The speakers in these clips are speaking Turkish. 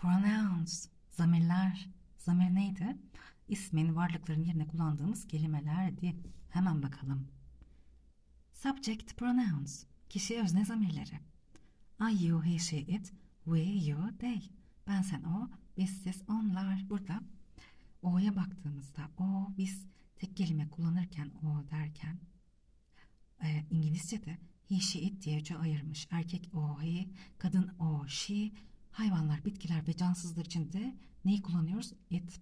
Pronouns, zamirler. Zamir neydi? İsmin, varlıkların yerine kullandığımız kelimelerdi. Hemen bakalım. Subject pronouns, kişi özne zamirleri. I, you, he, she, it, we, you, they. Ben, sen, o, biz, siz, onlar. Burada o'ya baktığımızda o, biz tek kelime kullanırken o derken e, İngilizce'de he, she, it diye ayırmış. Erkek o, he, kadın o, she, hayvanlar, bitkiler ve cansızlar için de neyi kullanıyoruz? It.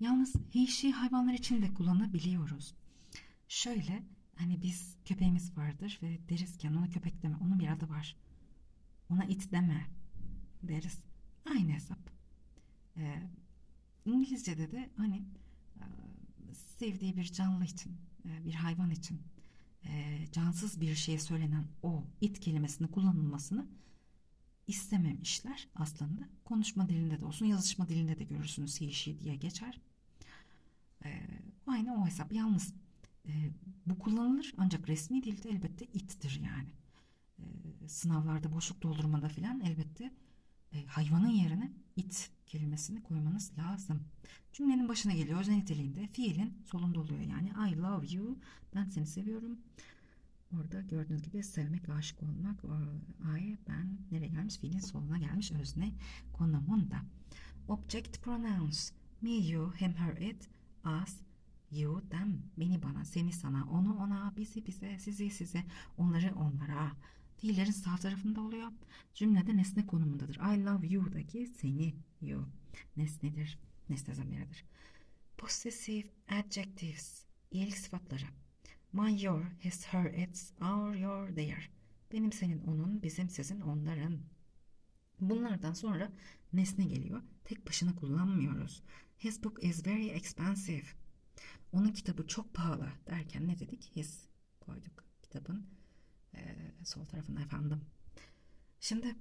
Yalnız he, she hayvanlar için de kullanabiliyoruz. Şöyle hani biz köpeğimiz vardır ve deriz ki ona köpek deme. Onun bir adı var. Ona it deme deriz. Aynı hesap. Ee, İngilizce'de de hani e, sevdiği bir canlı için, e, bir hayvan için e, cansız bir şeye söylenen o it kelimesinin kullanılmasını istememişler aslında. Konuşma dilinde de olsun, yazışma dilinde de görürsünüz he, diye geçer. E, aynı o hesap. Yalnız e, bu kullanılır ancak resmi dilde elbette ittir yani. E, sınavlarda boşluk doldurmada filan elbette e, hayvanın yerine it kelimesini koymanız lazım. Cümlenin başına geliyor özel niteliğinde fiilin solunda oluyor yani I love you ben seni seviyorum. Orada gördüğünüz gibi sevmek, aşık olmak, o, I, ben nereye gelmiş? Fiilin soluna gelmiş özne konumunda. Object pronouns. Me, you, him, her, it, us, you, them. Beni bana, seni sana, onu ona, bizi bize, sizi size, onları onlara. Fiillerin sağ tarafında oluyor. Cümlede nesne konumundadır. I love you'daki seni, you. Nesnedir, nesne zamiridir. Possessive adjectives. İyilik sıfatları. My, your, his, her, its, our, your, their. Benim, senin, onun, bizim, sizin, onların. Bunlardan sonra nesne geliyor. Tek başına kullanmıyoruz. His book is very expensive. Onun kitabı çok pahalı derken ne dedik? His koyduk kitabın e, sol tarafına efendim. Şimdi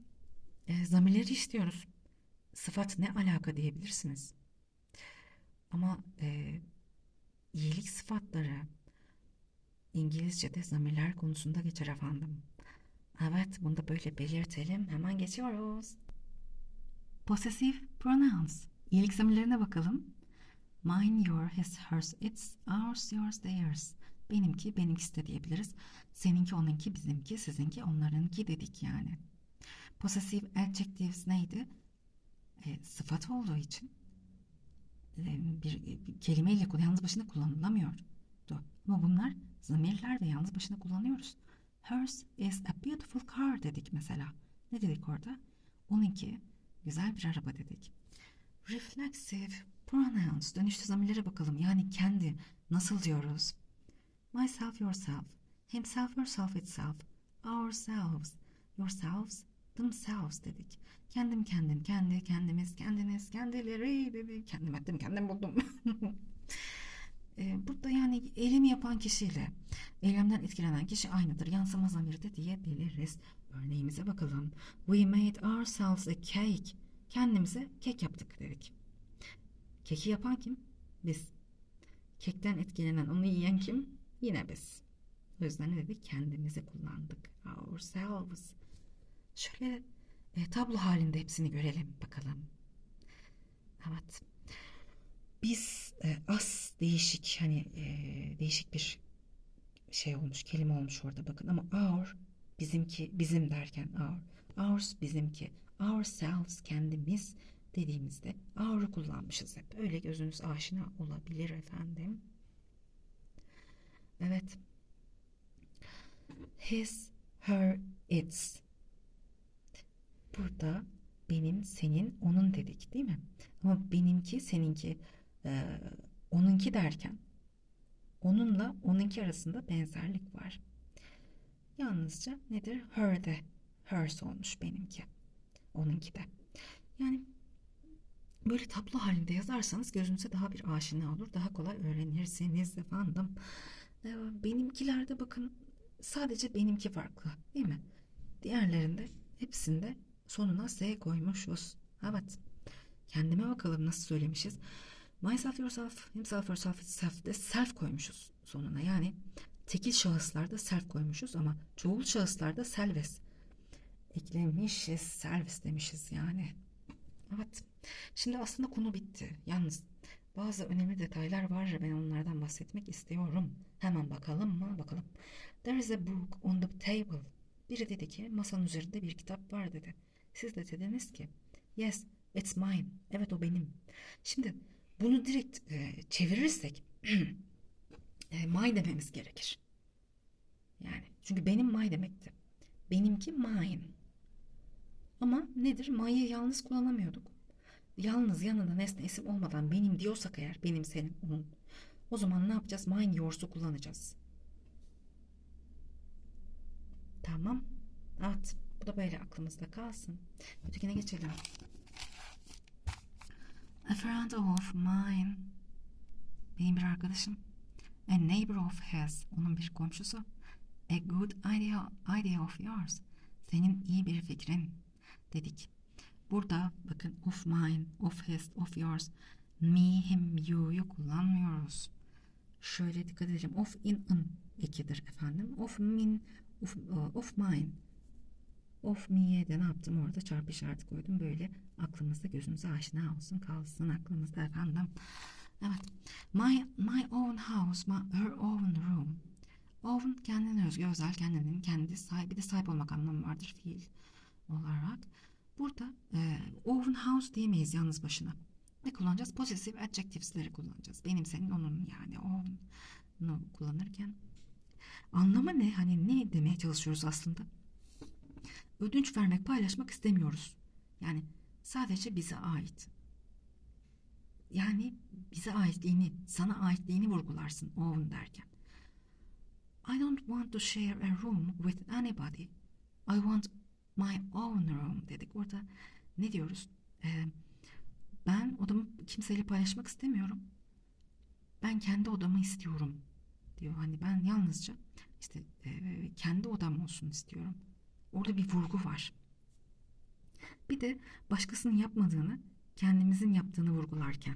e, zamirleri istiyoruz. Sıfat ne alaka diyebilirsiniz. Ama e, iyilik sıfatları İngilizce'de zamirler konusunda geçer efendim. Evet, bunu da böyle belirtelim. Hemen geçiyoruz. Possessive pronouns. İyilik zamirlerine bakalım. Mine, your, his, hers, its, ours, yours, theirs. Benimki, benimkisi de diyebiliriz. Seninki, onunki, bizimki, sizinki, onlarınki dedik yani. Possessive adjectives neydi? E, sıfat olduğu için e, bir, bir kelimeyle yalnız başına kullanılamıyordu. Ama bunlar zamirler ve yalnız başına kullanıyoruz. Hers is a beautiful car dedik mesela. Ne dedik orada? Onunki güzel bir araba dedik. Reflexive pronouns dönüşlü zamirlere bakalım. Yani kendi nasıl diyoruz? Myself, yourself, himself, yourself, itself, ourselves, yourselves, themselves dedik. Kendim, kendim, kendi, kendimiz, kendiniz, kendileri dedik. Kendim ettim, kendim buldum. Burada yani eylemi yapan kişiyle eylemden etkilenen kişi aynıdır. Yansıma zamiri de diyebiliriz. Örneğimize bakalım. We made ourselves a cake. Kendimize kek yaptık dedik. Keki yapan kim? Biz. Kekten etkilenen, onu yiyen kim? Yine biz. O yüzden ne dedik? Kendimizi kullandık. Ourselves. Şöyle e, tablo halinde hepsini görelim bakalım. Evet. Biz e, as değişik hani e, değişik bir şey olmuş kelime olmuş orada bakın ama our bizimki bizim derken our ours bizimki ourselves kendimiz dediğimizde our'u kullanmışız hep. Öyle gözünüz aşina olabilir efendim. Evet. His, her, its. Burada benim, senin, onun dedik değil mi? Ama benimki, seninki, e, onunki derken onunla onunki arasında benzerlik var. Yalnızca nedir? Her'de. Hers olmuş benimki. Onunki de. Yani böyle tablo halinde yazarsanız gözünüze daha bir aşina olur. Daha kolay öğrenirsiniz efendim. Ee, benimkilerde bakın sadece benimki farklı değil mi? Diğerlerinde hepsinde sonuna S koymuşuz. Evet. Kendime bakalım nasıl söylemişiz. Myself, yourself, himself, herself, itself de self koymuşuz sonuna. Yani tekil şahıslarda self koymuşuz ama çoğul şahıslarda selves eklemişiz. Servis demişiz yani. Evet. Şimdi aslında konu bitti. Yalnız bazı önemli detaylar var ve ben onlardan bahsetmek istiyorum. Hemen bakalım mı? Bakalım. There is a book on the table. Biri dedi ki masanın üzerinde bir kitap var dedi. Siz de dediniz ki yes it's mine. Evet o benim. Şimdi bunu direkt e, çevirirsek e, my dememiz gerekir. Yani çünkü benim my demekti. Benimki mine. Ama nedir? My'ı yalnız kullanamıyorduk. Yalnız yanında nesne isim olmadan benim diyorsak eğer benim senin onun. O zaman ne yapacağız? Mine yours'u kullanacağız. Tamam. Evet. Bu da böyle aklımızda kalsın. Ötekine geçelim. A friend of mine. Benim bir arkadaşım. A neighbor of his. Onun bir komşusu. A good idea, idea of yours. Senin iyi bir fikrin. Dedik. Burada bakın of mine, of his, of yours. Me, him, you'yu kullanmıyoruz. Şöyle dikkat edelim. Of in ın ekidir efendim. Of min, of, of mine. Of me'ye de ne yaptım orada çarpı işareti koydum. Böyle aklımızda gözümüze aşina olsun kalsın aklımızda efendim. Evet. My, my own house, my, her own room. Own kendine özgü, özel, kendinin kendi sahibi de sahip olmak anlamı vardır fiil olarak. Burada e, own house diyemeyiz yalnız başına. Ne kullanacağız? Possessive adjectives'leri kullanacağız. Benim, senin, onun yani own'u kullanırken. Anlamı ne? Hani ne demeye çalışıyoruz aslında? Ödünç vermek, paylaşmak istemiyoruz. Yani sadece bize ait. Yani bize aitliğini, sana aitliğini vurgularsın own derken. I don't want to share a room with anybody. I want my own room dedik. Orada ne diyoruz? Ee, ben odamı kimseyle paylaşmak istemiyorum. Ben kendi odamı istiyorum diyor. Hani ben yalnızca işte e, kendi odam olsun istiyorum. Orada bir vurgu var. Bir de başkasının yapmadığını kendimizin yaptığını vurgularken.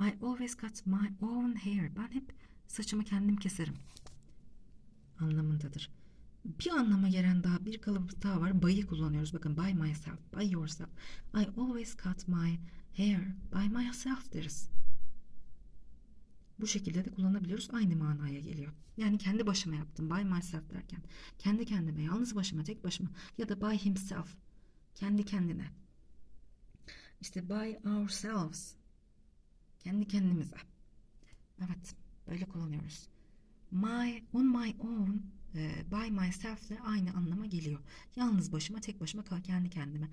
I always cut my own hair. Ben hep saçımı kendim keserim. Anlamındadır. Bir anlama gelen daha bir kalıp daha var. By'ı kullanıyoruz. Bakın by myself, by yourself. I always cut my hair by myself deriz. Bu şekilde de kullanabiliyoruz. Aynı manaya geliyor. Yani kendi başıma yaptım. By myself derken. Kendi kendime, yalnız başıma, tek başıma. Ya da by himself. Kendi kendine. İşte by ourselves. Kendi kendimize. Evet. Böyle kullanıyoruz. My, on my own, e, by myself ile aynı anlama geliyor. Yalnız başıma, tek başıma, kendi kendime.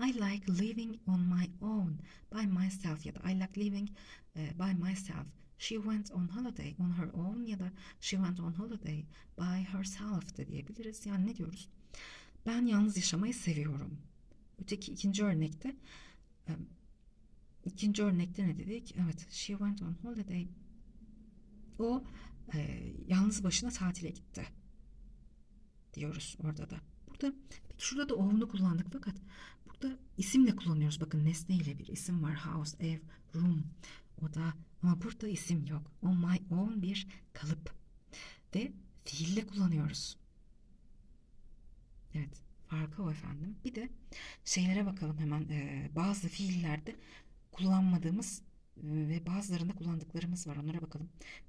I like living on my own, by myself ya da I like living e, by myself. She went on holiday on her own ya da she went on holiday by herself de diyebiliriz. Yani ne diyoruz? Ben yalnız yaşamayı seviyorum. Öteki ikinci örnekte ikinci örnekte ne dedik? Evet, she went on holiday. O e, yalnız başına tatile gitti diyoruz orada da. Burada peki şurada da own'u kullandık fakat burada isimle kullanıyoruz. Bakın nesneyle bir isim var. House, ev, room, oda ama burada isim yok. On my own bir kalıp ve fiille kullanıyoruz. Evet farkı o efendim. Bir de şeylere bakalım hemen. Ee, bazı fiillerde kullanmadığımız e, ve bazılarında kullandıklarımız var. Onlara bakalım.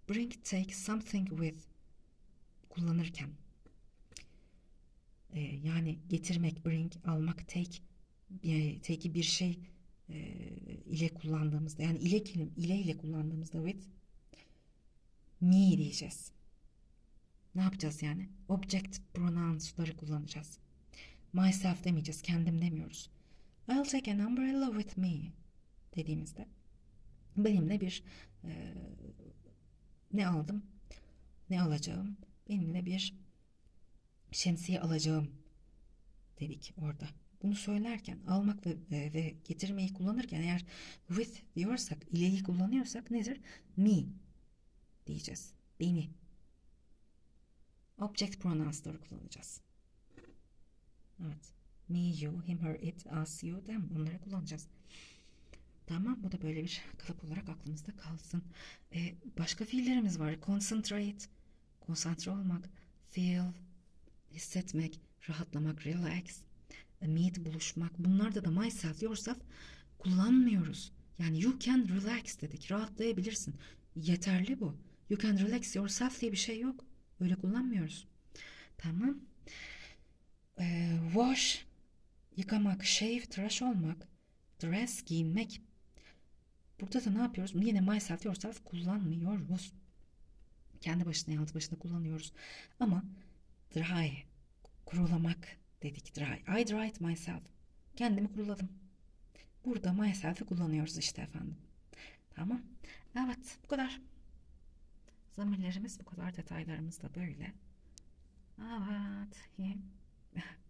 Bring, take something with kullanırken e, yani getirmek, bring, almak, take e, take'i bir şey ile kullandığımızda yani ile kelim ile ile kullandığımızda with me diyeceğiz. Ne yapacağız yani? Object pronouns'ları kullanacağız. Myself demeyeceğiz. Kendim demiyoruz. I'll take an umbrella with me dediğimizde benimle bir e, ne aldım? Ne alacağım? Benimle bir şemsiye alacağım dedik orada. Bunu söylerken almak ve, e, ve getirmeyi kullanırken eğer with diyorsak, ileyi kullanıyorsak nedir? Me diyeceğiz. Beni. Object pronouns'ları kullanacağız. Evet. Me, you, him, her, it, us, you, them. Onları kullanacağız. Tamam bu da böyle bir kalıp olarak aklımızda kalsın. Ee, başka fiillerimiz var. Concentrate, konsantre olmak, feel, hissetmek, rahatlamak, relax, meet, buluşmak. Bunlarda da myself, yourself kullanmıyoruz. Yani you can relax dedik. Rahatlayabilirsin. Yeterli bu. You can relax yourself diye bir şey yok. Öyle kullanmıyoruz. Tamam. Ee, wash, yıkamak, shave, tıraş olmak, dress, giyinmek. Burada da ne yapıyoruz? Yine myself, yourself kullanmıyoruz. Kendi başına, yalnız başına kullanıyoruz. Ama dry, kurulamak dedik dry. I dried myself. Kendimi kuruladım. Burada myself'i kullanıyoruz işte efendim. Tamam. Evet bu kadar. Zamirlerimiz bu kadar detaylarımız da böyle. Evet.